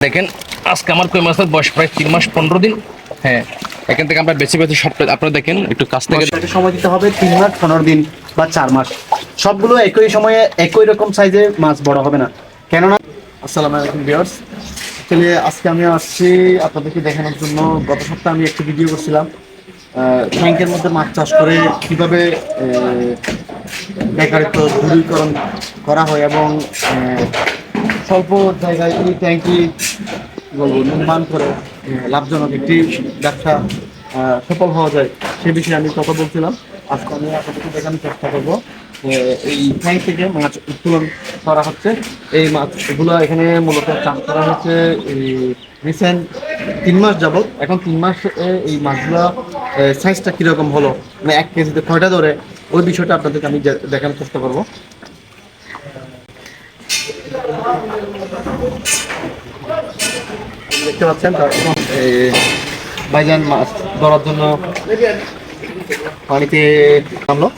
দেখেন আজকে আমার কই মাছের বয়স প্রায় তিন মাস পনেরো দিন। হ্যাঁ এখান থেকে আমরা বেশি বেশি সবটা আপনারা দেখেন একটু কাছ থেকে সময় দিতে হবে তিন মাস পনেরো দিন বা চার মাস। সবগুলো একই সময়ে একই রকম সাইজে মাছ বড় হবে না। কেননা আসসালামু আলাইকুম ভিউয়ার্স। আসলে আজকে আমি আসছি আপনাদেরকে দেখানোর জন্য। গত সপ্তাহে আমি একটি ভিডিও করছিলাম। ট্যাঙ্কের মধ্যে মাছ চাষ করে কীভাবে আহ, বেকারত্ব দূরীকরণ করা হয় এবং স্বল্প জায়গায় এই ট্যাঙ্কি বলব, নির্মাণ করে লাভজনক একটি ব্যবসা সফল হওয়া যায়, সে বিষয়ে আমি কথা বলছিলাম। আজকে আমি আপনাদেরকে দেখানোর চেষ্টা করব এই ট্যাঙ্ক থেকে মাছ উত্তোলন করা হচ্ছে। এই মাছগুলো এখানে মূলত চাষ করা হচ্ছে রিসেন্ট তিন মাস যাবত এখন তিন মাস এই মাছগুলো সাইজটা কীরকম হলো মানে এক কেজিতে কয়টা ধরে, ওই বিষয়টা আপনাদেরকে আমি দেখানোর চেষ্টা করব। দেখতে মাছ ধরার জন্য পানিতে নামলো।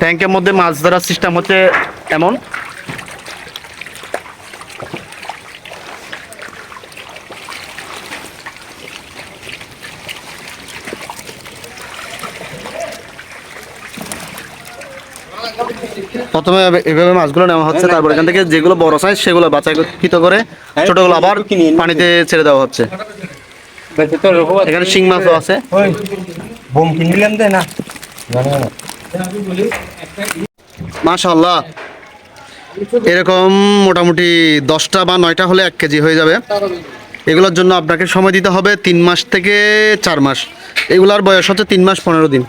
ট্যাঙ্কের মধ্যে মাছ ধরার সিস্টেম হচ্ছে এমন। প্রথমে এভাবে- মাছগুলো নেওয়া হচ্ছে, তারপর এখান থেকে যেগুলো বড় সাইজ সেগুলো বাছাইকৃত করে ছোটগুলো আবার পানিতে ছেড়ে দেওয়া হচ্ছে। এখানে শিং মাছও আছে। মাশাল্লাহ এরকম মোটামুটি দশটা বা নয়টা হলে এক কেজি হয়ে যাবে। এগুলোর জন্য আপনাকে সময় দিতে হবে তিন মাস থেকে চার মাস। এগুলার বয়স হচ্ছে তিন মাস পনেরো দিন।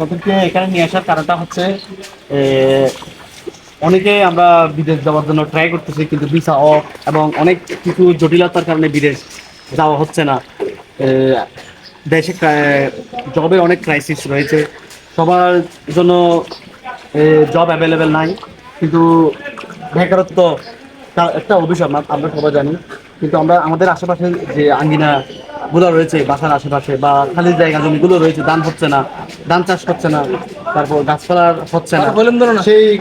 আপনাদেরকে এখানে নিয়ে আসার কারণটা হচ্ছে অনেকে আমরা বিদেশ যাওয়ার জন্য ট্রাই করতেছি, কিন্তু ভিসা অফ এবং অনেক কিছু জটিলতার কারণে বিদেশ যাওয়া হচ্ছে না। দেশে জবে অনেক ক্রাইসিস রয়েছে। সবার জন্য জব অ্যাভেলেবেল নাই, কিন্তু বেকারত্ব একটা অভিশাপ, আমরা সবাই জানি। কিন্তু আমরা, আমাদের আশেপাশে যে আঙ্গিনা গুলো রয়েছে বাসার আশেপাশে বা খালি জায়গা জমিগুলো রয়েছে ধান হচ্ছে না ধান চাষ হচ্ছে না তারপর গাছপালা হচ্ছে না। সেই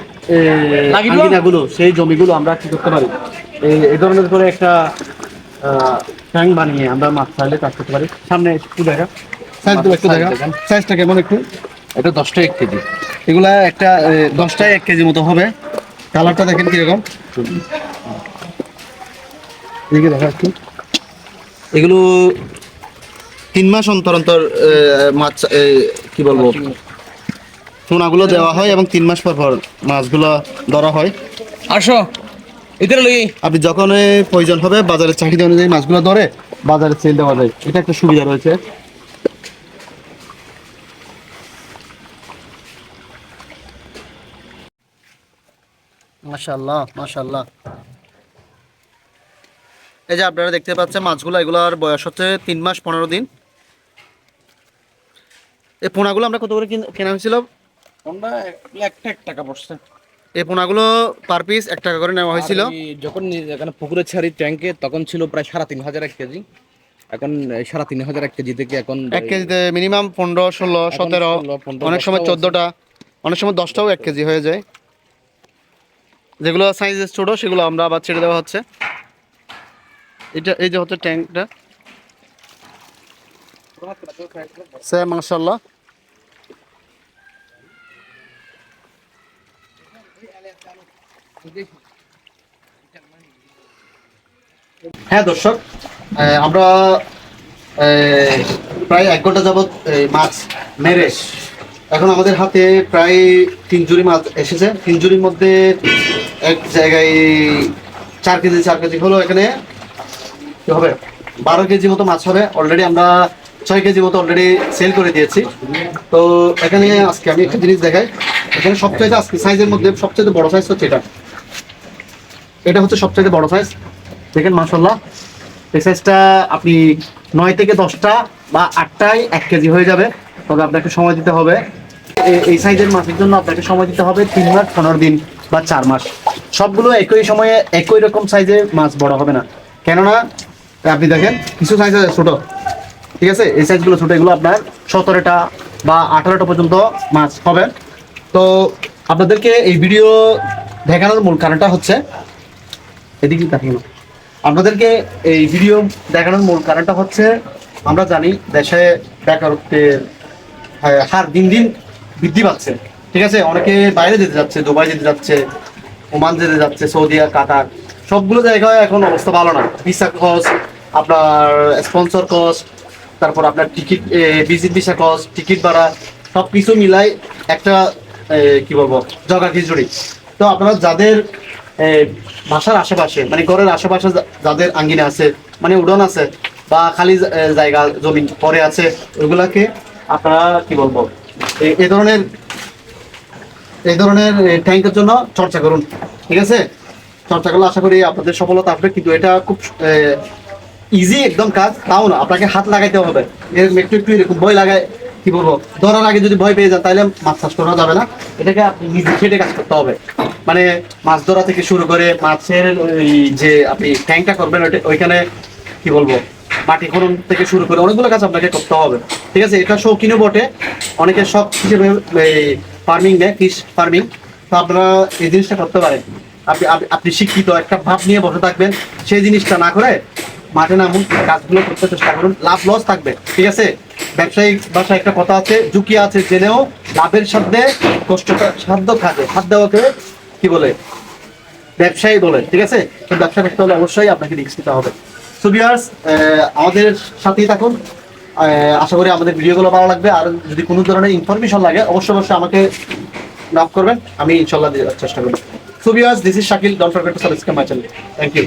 গুলো সেই জমিগুলো আমরা কি করতে পারি? এই- ধরনের করে একটা ট্যাঙ্ক বানিয়ে আমরা মাছ চাইলে চাষ করতে পারি। সামনে একটু দেখা। সাইজ একটু দেখা। সাইজটা কেমন একটু? এটা দশটা এক কেজি। এগুলা একটা দশটায় এক কেজি মতো হবে। কালারটা দেখেন কীরকম। এদিকে দেখা একটু। এগুলো তিন মাস অন্তর অন্তর মাছ কি বলব সোনাগুলো দেওয়া হয় এবং তিন মাস পর পর মাছগুলো ধরা হয়। আসো এদের লই আপনি যখন প্রয়োজন হবে বাজারের চাহিদা অনুযায়ী মাছগুলো ধরে বাজারে সেল দেওয়া যায়। এটা একটা সুবিধা রয়েছে। মাশাল্লাহ মাশাল্লাহ এই যে আপনারা দেখতে পাচ্ছেন মাছগুলো এগুলোর বয়স হচ্ছে তিন মাস পনেরো দিন। এই পোনাগুলো আমরা কত করে কেনা হয়েছিল? আমরা একটা এক টাকা পড়ছে। এই পোনাগুলো পার পিস এক টাকা করে নেওয়া হয়েছিল। যখন এখানে পুকুরে ছাড়ি ট্যাঙ্কে তখন ছিল প্রায় সাড়ে তিন হাজার এক কেজি। এখন সাড়ে তিন হাজার এক কেজি থেকে এখন এক কেজিতে মিনিমাম পনেরো ষোলো সতেরো অনেক সময় 10টাও চোদ্দোটা অনেক সময় দশটাও এক কেজি হয়ে যায়। যেগুলো সাইজ ছোট সেগুলো আমরা আবার ছেড়ে দেওয়া হচ্ছে। এটা এই যে হচ্ছে ট্যাঙ্কটা হ্যাঁ দর্শক আমরা প্রায় এক ঘণ্টা যাবৎ মাছ মেরে এখন আমাদের হাতে প্রায় তিন জুড়ি মাছ এসেছে। তিন জুড়ির মধ্যে এক জায়গায় চার কেজি চার কেজি হলো এখানে। কি হবে? বারো কেজি মতো মাছ হবে। অলরেডি আমরা ছয় কেজি মতো অলরেডি সেল করে দিয়েছি। তো এখানে আজকে আমি একটা জিনিস দেখাই। এখানে সবচাইতে আজকে সাইজের মধ্যে সবচাইতে বড় সাইজ হচ্ছে এটা। এটা হচ্ছে সবচাইতে বড় সাইজ দেখেন মাসাল্লাহ এই সাইজটা আপনি নয় থেকে দশটা বা আটটায় এক কেজি হয়ে যাবে। তবে আপনাকে সময় দিতে হবে। এই সাইজের মাছের জন্য আপনাকে সময় দিতে হবে তিন মাস, পনেরো দিন বা চার মাস। সবগুলো একই সময়ে একই রকম সাইজের মাছ বড় হবে না। কেননা, আপনি দেখেন, কিছু সাইজ আছে ছোট। ঠিক আছে? এই সাইজগুলো ছোট, এগুলো আপনার সতেরোটা বা আঠারোটা পর্যন্ত মাছ হবে। তো আপনাদেরকে এই ভিডিও দেখানোর মূল কারণটা হচ্ছে, এদিকে নাও। আপনাদেরকে এই ভিডিও দেখানোর মূল কারণটা হচ্ছে, আমরা জানি দেশে বেকারত্বের হার দিন দিন বৃদ্ধি পাচ্ছে। ঠিক আছে? অনেকে বাইরে যেতে যাচ্ছে, দুবাই যেতে যাচ্ছে, ওমান যেতে যাচ্ছে, সৌদি আর কাতার। সবগুলো জায়গায় এখন অবস্থা ভালো না। ভিসা কস্ট আপনার স্পন্সর কস্ট তারপর আপনার ticket visit visa cost ticket ভাড়া সব কিছু মিলাই একটা কি বলব, জগা খিচুড়ি। তো আপনারা যাদের বাসার আশেপাশে মানে ঘরের আশেপাশে যাদের আঙ্গিনা আছে মানে উডন আছে, বা খালি জায়গা, জমি পরে আছে ওইগুলাকে আপনারা, কি বলব, এ- এই ধরনের এই ধরনের ট্যাঙ্কের জন্য চর্চা করুন। ঠিক আছে? চর্চা করলে আশা করি আপনাদের সফলতা আসবে, কিন্তু এটা খুব ইজি একদম কাজ, তাও না, আপনাকে হাত লাগাইতে হবে। এরকম একটু একটু এরকম ভয় লাগায়, কি বলব, ধরার আগে যদি ভয় পেয়ে যান তাহলে মাছ চাষ করা যাবে না। এটাকে আপনি নিজে খেটে কাজ করতে হবে। মানে মাছ ধরা থেকে শুরু করে মাছের ওই যে আপনি ট্যাঙ্কটা করবেন ওইখানে কি বলব, মাটি খনন থেকে শুরু করে অনেকগুলো কাজ আপনাকে করতে হবে। ঠিক আছে, এটা শৌখিনও বটে। অনেকের শখ হিসেবে ফার্মিং নেয় ফিশ ফার্মিং তো আপনারা এই জিনিসটা করতে পারেন। আপনি- আপনি শিক্ষিত, একটা ভাব নিয়ে বসে থাকবেন। সেই জিনিসটা না করে মাঠে নামুন, কাজগুলো করতে চেষ্টা করুন, লাভ লস থাকবে, ঠিক আছে? ব্যবসায়িক ভাষায় একটা কথা আছে, ঝুঁকি আছে জেনেও লাভের সাথে কষ্টটা সাধ্য থাকে হাত দেওয়াকে কি বলে? ব্যবসায়ী বলে, ঠিক আছে? ব্যবসা করতে হলে অবশ্যই আপনাকে রিস্ক নিতে হবে। সো ভিউয়ার্স আমাদের সাথেই থাকুন। আশা করি আমাদের ভিডিওগুলো ভালো লাগবে। আর যদি কোনো ধরনের ইনফরমেশন লাগে, অবশ্যই অবশ্যই আমাকে নক করবেন। আমি ইনশাল্লাহ দেওয়ার চেষ্টা করব। So viewers this is Shakil don't forget to subscribe my channel thank you